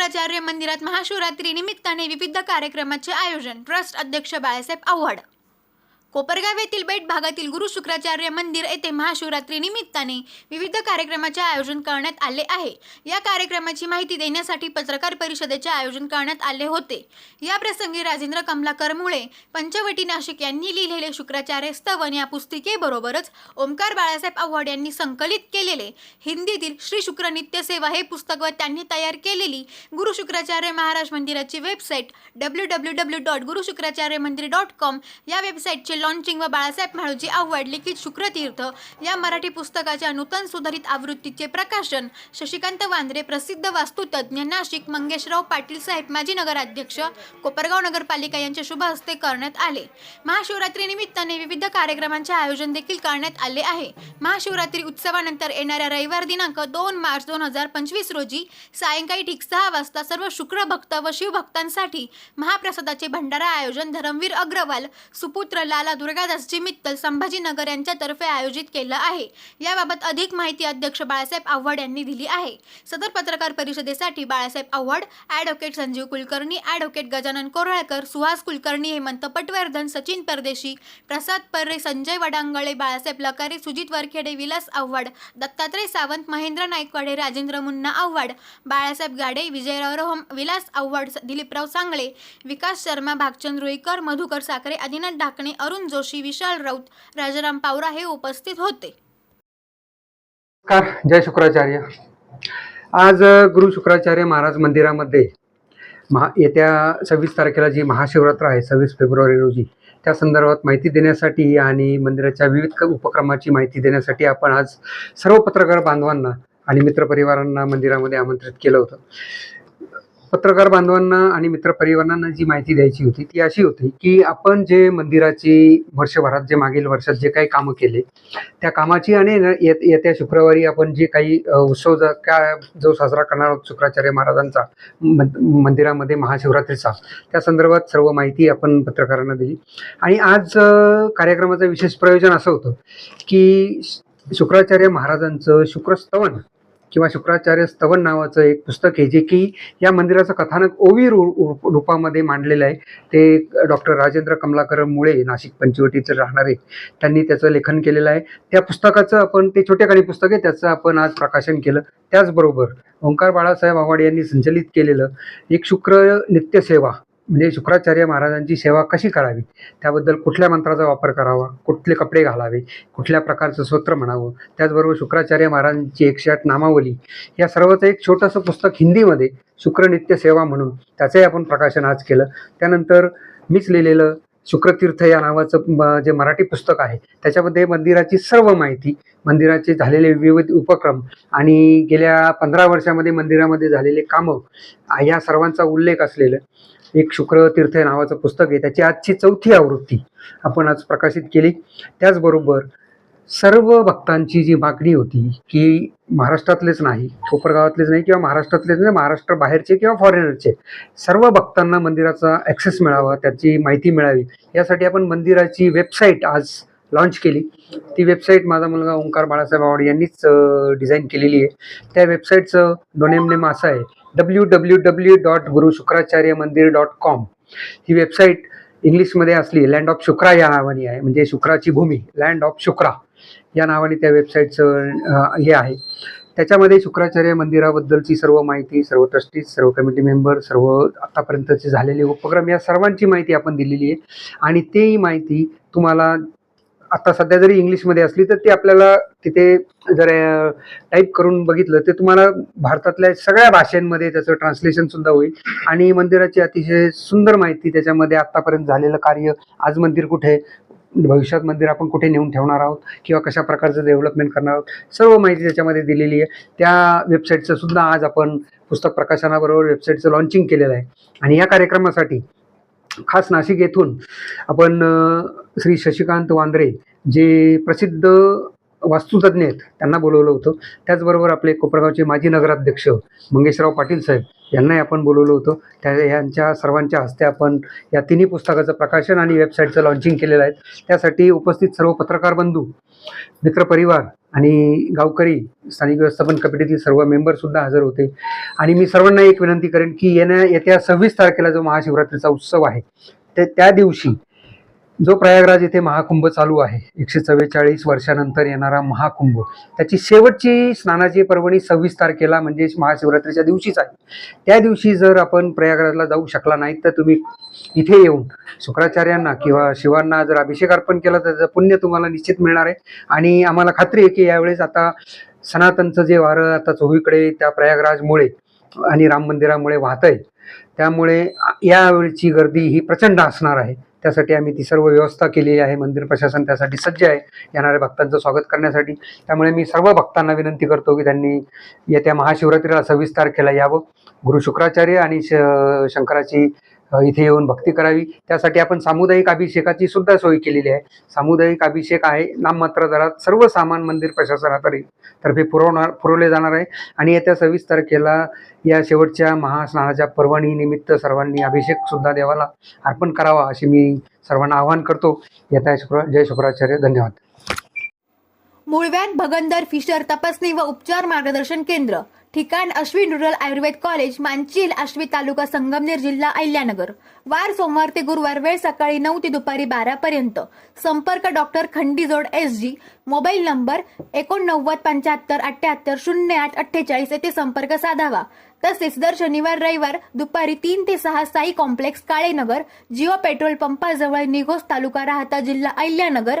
शुक्राचार्य मंदिरात महाशिवरात्री निमित्ताने विविध कार्यक्रमाचे आयोजन. ट्रस्ट अध्यक्ष बाळासाहेब आव्हाड. कोपरगाव येथील बेट भागातील गुरु शुक्राचार्य मंदिर येथे महाशिवरात्री निमित्ताने विविध कार्यक्रमाचे आयोजन करण्यात आले आहे. या कार्यक्रमाची माहिती देण्यासाठी पत्रकार परिषदेचे आयोजन करण्यात आले होते. या प्रसंगी राजेंद्र कमलाकर मुळे पंचवटी नाशिक यांनी लिहिलेले शुक्राचार्य स्तवन या पुस्तिकेबरोबरच ओमकार बाळासाहेब आव्हाड यांनी संकलित केलेले हिंदीतील श्री शुक्र नित्य सेवा हे पुस्तक व त्यांनी तयार केलेली गुरु शुक्राचार्य महाराज मंदिराची website W W W dot Guru Shukracharya Mandir dot com या वेबसाईटचे लॉन्चिंग व बाळासाहेब म्हाळूजी आव्हाड लिखित शुक्रतीर्थ. या मराठी पुस्तकाच्या नूतन सुधारित आवृत्तीचे प्रकाशन शशिकांत वांद्रे प्रसिद्ध वास्तुतज्ञ नाशिक मंगेशराव पाटील साहेब माजी नगराध्यक्ष कोपरगाव नगरपालिका यांच्या शुभ हस्ते करण्यात आले. महाशिवरात्री निमित्ताने विविध कार्यक्रमांचे आयोजन देखील करण्यात आले आहे. महाशिवरात्री उत्सवानंतर येणाऱ्या रविवार दिनांक दोन मार्च दोन हजार पंचवीस रोजी सायंकाळी ठीक सहा वाजता सर्व शुक्र भक्त व शिवभक्तांसाठी महाप्रसादाचे भंडारा आयोजन धरमवीर अग्रवाल सुपुत्र लाला दुर्गादासजी मित्तल संभाजीनगर यांच्यातर्फे आयोजित केलं आहे. याबाबत अधिक माहिती अध्यक्ष बाळासाहेब आव्हाड यांनी दिली आहे. सदर पत्रकार परिषदेसाठी बाळासाहेब आव्हाड ॲडव्होकेट संजीव कुलकर्णी ॲडव्होकेट गजानन कोरळकर सुहास कुलकर्णी हेमंत पटवर्धन सचिन परदेशी प्रसाद पर्रे संजय वडांगळे बाळासाहेब लकारे सुजित वरखेडे विलास आव्हाड दत्तात्रय सावंत महेंद्र नायकवाडे राजेंद्र मुन्ना आव्हाड बाळासाहेब गाडे विजयराव रोहम विलास आव्हाड दिलीपराव सांगळे विकास शर्मा भागचंद रुईकर मधुकर साखरे आदिनाथ ढाकणे अरुण जोशी विशाल राऊत राजाराम पावरा हे उपस्थित होते. नमस्कार जय शुक्राचार्य. आज गुरु शुक्राचार्य महाराज मंदिरामध्ये महा येत्या सव्वीस तारखेला जी महाशिवरात्र आहे सव्वीस फेब्रुवारी रोजी त्या संदर्भात माहिती देण्यासाठी आणि मंदिराच्या विविध उपक्रमाची माहिती देण्यासाठी आपण आज सर्व पत्रकार बांधवांना आणि मित्रपरिवारांना मंदिरामध्ये आमंत्रित केलं होतं. पत्रकार बांधवांना आणि मित्रपरिवारांना जी माहिती द्यायची होती ती अशी होती की आपण जे मंदिराची वर्षभरात जे मागील वर्षात जे काही कामं केले त्या कामाची आणि न- येत येत्या शुक्रवारी आपण जे काही उत्सव काय जो साजरा करणार आहोत शुक्राचार्य महाराजांचा मंदिरामध्ये महाशिवरात्रीचा त्या संदर्भात सर्व माहिती आपण पत्रकारांना दिली. आणि आज कार्यक्रमाचं विशेष प्रयोजन असं होतं की श- शुक्राचार्य महाराजांचं शुक्रस्तवन किंवा शुक्राचार्य स्तवन नावाचं एक पुस्तक आहे जे की या मंदिराचं कथानक ओवी रू रूपामध्ये मांडलेलं आहे. ते डॉक्टर राजेंद्र कमलाकर मुळे नाशिक पंचवटीचं राहणारे त्यांनी त्याचं लेखन केलेलं आहे. त्या पुस्तकाचं आपण ते छोटे काळी पुस्तक आहे त्याचं आपण आज प्रकाशन केलं. त्याचबरोबर ओंकार बाळासाहेब आव्हाड यांनी संचलित केलेलं एक शुक्र नित्यसेवा म्हणजे शुक्राचार्य महाराजांची सेवा कशी करावी? त्याबद्दल कुठल्या मंत्राचा वापर करावा? कुठले कपडे घालावे? कुठल्या प्रकारचं स्तोत्र म्हणावं? त्याचबरोबर शुक्राचार्य महाराजांची एकशे आठ नामावली. या सर्वचं एक छोटंसं पुस्तक हिंदीमध्ये शुक्र नित्य सेवा म्हणून त्याचंही आपण प्रकाशन आज केलं. त्यानंतर मीच लिहिलेलं शुक्रतीर्थ या नावाचं म- जे मराठी पुस्तक आहे त्याच्यामध्ये मंदिराची सर्व माहिती मंदिराचे झालेले विविध उपक्रम आणि गेल्या पंधरा वर्षामध्ये मंदिरामध्ये झालेले कामं या सर्वांचा उल्लेख असलेलं एक शुक्रतीर्थ या नावाचं पुस्तक आहे त्याची आजची चौथी आवृत्ती आपण आज प्रकाशित केली. त्याचबरोबर सर्व भक्तांची जी मागणी होती की महाराष्ट्रातलेच नाही कोपरगावातलेच नाही किंवा महाराष्ट्रातलेच नाही महाराष्ट्र बाहेरचे किंवा फॉरेनरचे सर्व भक्तांना मंदिराचा ॲक्सेस मिळावा त्याची माहिती मिळावी यासाठी आपण मंदिराची वेबसाईट आज लॉन्च केली. ती वेबसाईट माझा मुलगा ओंकार बाळासाहेब आवड यांनीच डिझाईन केलेली आहे. त्या वेबसाईटचं डोनेम नेम असं आहे. W W W dot Guru Shukracharya मंदिर डॉट कॉम ही वेबसाईट इंग्लिशमध्ये असली लँड ऑफ शुक्रा या नावाने आहे. म्हणजे शुक्राची भूमी लँड ऑफ शुक्रा या नावाने त्या वेबसाईटचं हे आहे. त्याच्यामध्ये शुक्राचार्य मंदिराबद्दलची सर्व माहिती सर्व ट्रस्टीज सर्व कमिटी मेंबर सर्व आतापर्यंतचे झालेले उपक्रम या सर्वांची माहिती आपण दिलेली आहे. आणि तेही माहिती तुम्हाला आता सध्या जरी इंग्लिशमध्ये असली तर ती आपल्याला तिथे जर टाईप करून बघितलं तर तुम्हाला भारतातल्या सगळ्या भाषांमध्ये त्याचं ट्रान्सलेशन सुद्धा होईल. आणि मंदिराची अतिशय सुंदर माहिती त्याच्यामध्ये आतापर्यंत झालेलं कार्य आज मंदिर कुठे भविष्यात मंदिर आपण कुठे नेऊन ठेवणार आहोत किंवा कशा प्रकारचं डेव्हलपमेंट करणार आहोत सर्व माहिती त्याच्यामध्ये दिलेली आहे. त्या वेबसाईटचं सुद्धा आज आपण पुस्तक प्रकाशनाबरोबर वेबसाईटचं लॉन्चिंग केलेलं आहे. आणि या कार्यक्रमासाठी खास नाशिक येथून आपण श्री शशिकांत वांद्रे जे प्रसिद्ध वास्तुतज्ञ आहेत त्यांना बोलवलं होतं. त्याचबरोबर आपले कोपरगावचे माजी नगराध्यक्ष मंगेशराव पाटील साहेब यांनाही आपण बोलवलं होतं. त्या यांच्या सर्वांच्या हस्ते आपण या तिन्ही पुस्तकाचं प्रकाशन आणि वेबसाईटचं लॉन्चिंग केलेलं आहे. त्यासाठी उपस्थित सर्व पत्रकार बंधू मित्रपरिवार आणि गावकरी स्थानिक व्यवस्थापन कमिटीतील सर्व मेंबरसुद्धा हजर होते. आणि मी सर्वांना एक विनंती करेन की येण्या येत्या सव्वीस तारखेला जो महाशिवरात्रीचा उत्सव आहे ते त्या दिवशी जो प्रयागराज येथे महाकुंभ चालू आहे एकशे चव्वेचाळीस वर्षानंतर येणारा महाकुंभ त्याची शेवटची स्नानाची पर्वणी सव्वीस तारखेला म्हणजे महाशिवरात्रीच्या दिवशीच आहे. त्या दिवशी जर आपण प्रयागराजला जाऊ शकला नाही तर तुम्ही इथे येऊन शुक्राचार्यांना किंवा शिवांना जर अभिषेक अर्पण केला तर त्याचं पुण्य तुम्हाला निश्चित मिळणार आहे. आणि आम्हाला खात्री आहे की यावेळेस आता सनातनचं जे वारं आता चोहीकडे त्या प्रयागराजमुळे आणि राम मंदिरामुळे वाहत आहे त्यामुळे यावेळची गर्दी ही प्रचंड असणार आहे. त्यासाठी आम्ही ती सर्व व्यवस्था केलेली आहे. मंदिर प्रशासन त्यासाठी सज्ज आहे येणाऱ्या भक्तांचं स्वागत करण्यासाठी. त्यामुळे मी सर्व भक्तांना विनंती करतो की त्यांनी येत्या महाशिवरात्रीला सव्वीस तारखेला यावं. गुरु शुक्राचार्य आणि श शंकराची इथे येऊन भक्ती करावी. त्यासाठी आपण सामुदायिक अभिषेकाची सुद्धा सोय केलेली आहे. सामुदायिक अभिषेक आहे. नाममात्र दरात सर्व सामान मंदिर प्रशासनातर्फे तर्फे पुरवणार पुरवले जाणार आहे. आणि येत्या सव्वीस तारखेला या शेवटच्या महास्नानाच्या पर्वणी निमित्त सर्वांनी अभिषेक सुद्धा देवाला अर्पण करावा अशी मी सर्वांना आवाहन करतो. येत्या शुक्र जय शुक्राचार्य. धन्यवाद. मुळव्यात भगंदर फिशर तपासणी व उपचार मार्गदर्शन केंद्र. ठिकाण अश्विन रुरल आयुर्वेद कॉलेज मानचील आश्वी तालुका संगमनेर जिल्हा अहिल्यानगर. वार सोमवार ते गुरुवार वेळ सकाळी नऊ ते दुपारी बारा पर्यंत. संपर्क doctor Khandijod S G mobile number एकोणनव्वद पंच्याहत्तर अठ्याहत्तर शून्य आठ अठ्ठेचाळीस येथे संपर्क साधावा. तसेच दर शनिवार रविवार दुपारी तीन ते सहा साई कॉम्प्लेक्स काळेनगर जिओ पेट्रोल पंपाजवळ निघोस तालुका राहता जिल्हा अहिल्यानगर